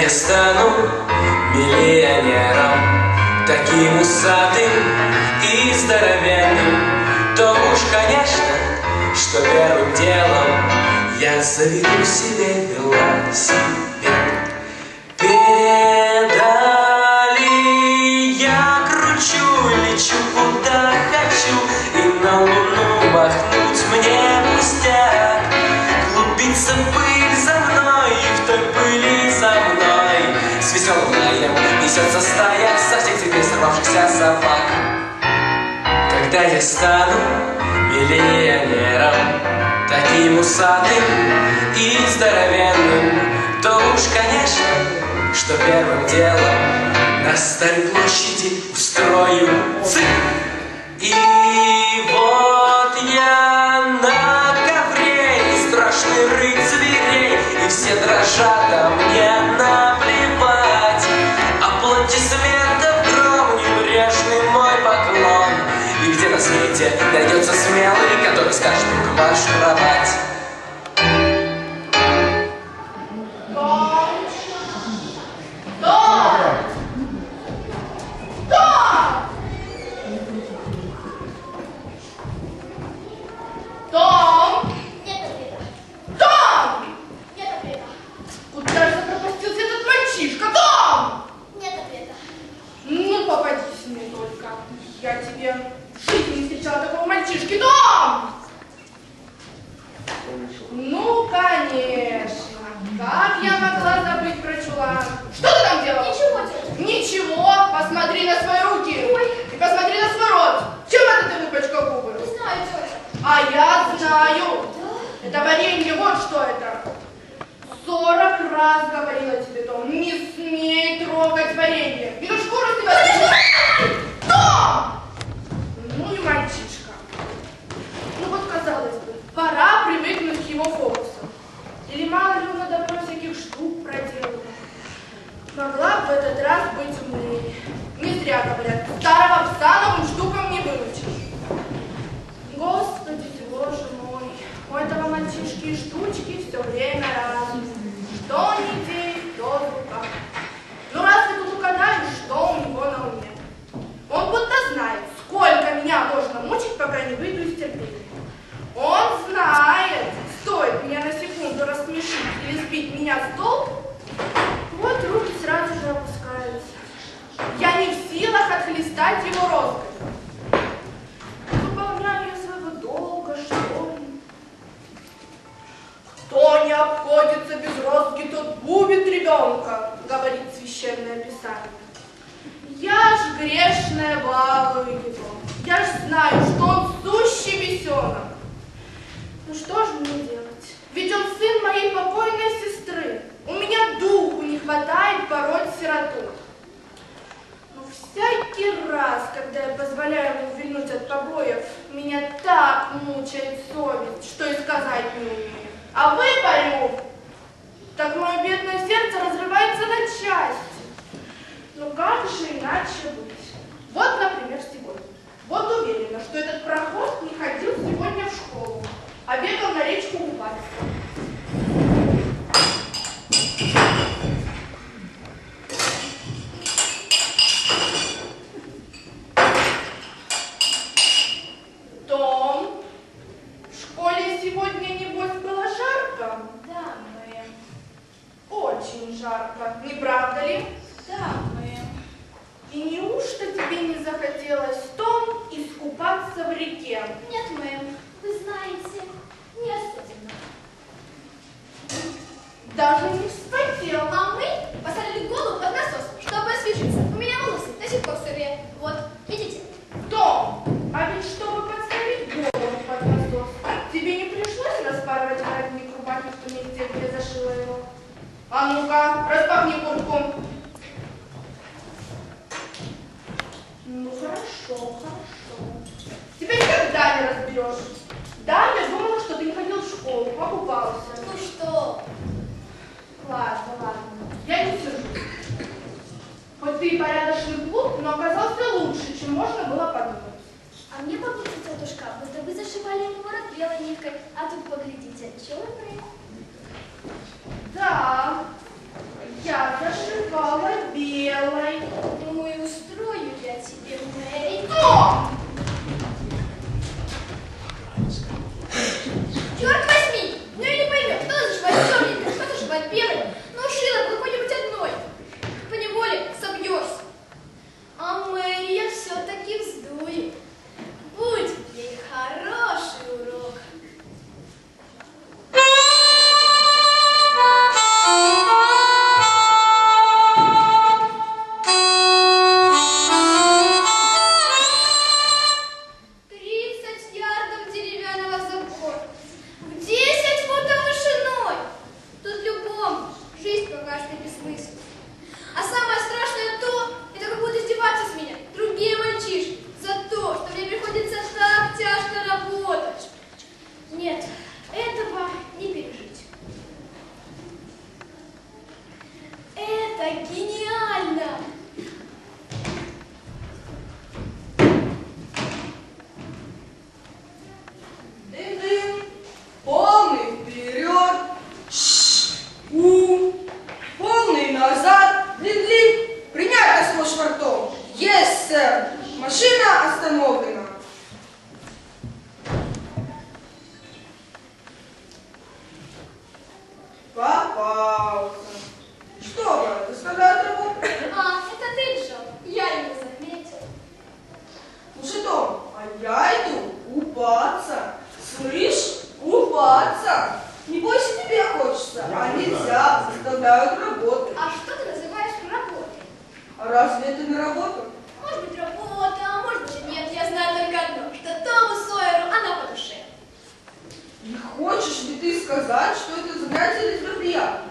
не стану миллионером. Таким усатым и здоровенным. То уж, конечно, что первым делом Я заведу себе велосипед собак. Когда я стану миллионером Таким усатым и здоровенным То уж, конечно, что первым делом На Старой площади устрою цирк. И вот я на ковре И страшный рыцарь зверей И все дрожат Ask back. что тебе не захотелось в том искупаться в реке? Нет, мэм. Вы знаете, не особенно. Даже не вспотел. А мы посадили голову под насос, чтобы освежиться. У меня волосы до сих пор сырые. Вот, видите? Том, а ведь чтобы подставить голову под насос, тебе не пришлось распарывать воротник рубахи в том месте, где зашила его? А ну-ка, распахни курком Черный. Да, я зашивала белой. Думаю, устрою я тебе, Мэри. Том! Ты сказать, что это занятие для тебя приятно?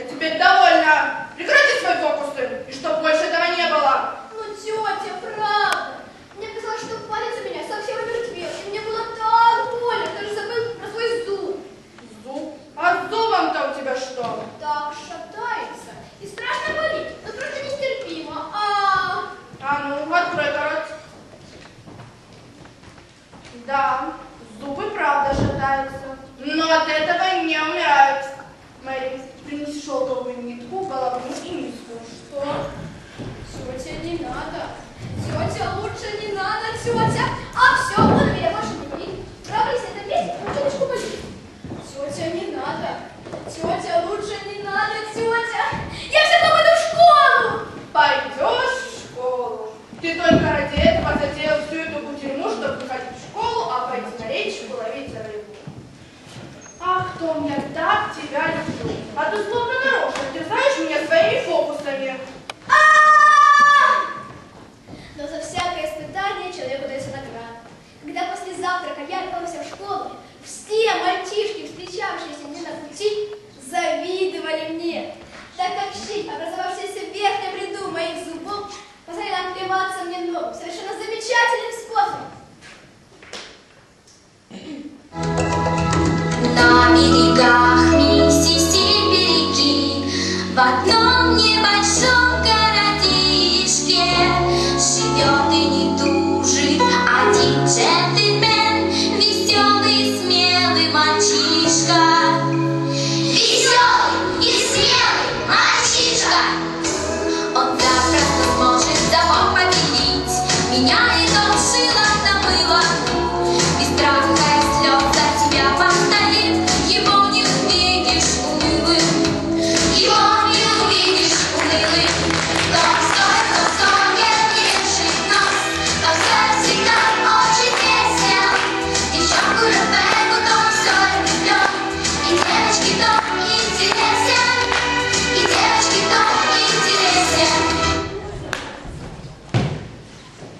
А теперь довольно. Прекрати свои фокус и чтоб больше этого не было. Ну, тетя, правда. Мне казалось, что палец у меня совсем мертвел, и мне было так больно, даже забыл про свой зуб. Зуб? А зубом-то у тебя что? Так шатается, и страшно болит, но просто нестерпимо. А, а ну, открой рот. Да, зубы правда шатаются, но от этого том я так тебя люблю. А ты словно нарочно терзаешь меня своими фокусами. А! Но за всякое испытание человеку дается награда. Когда после завтрака я отправился в школу, все мальчишки, встречавшиеся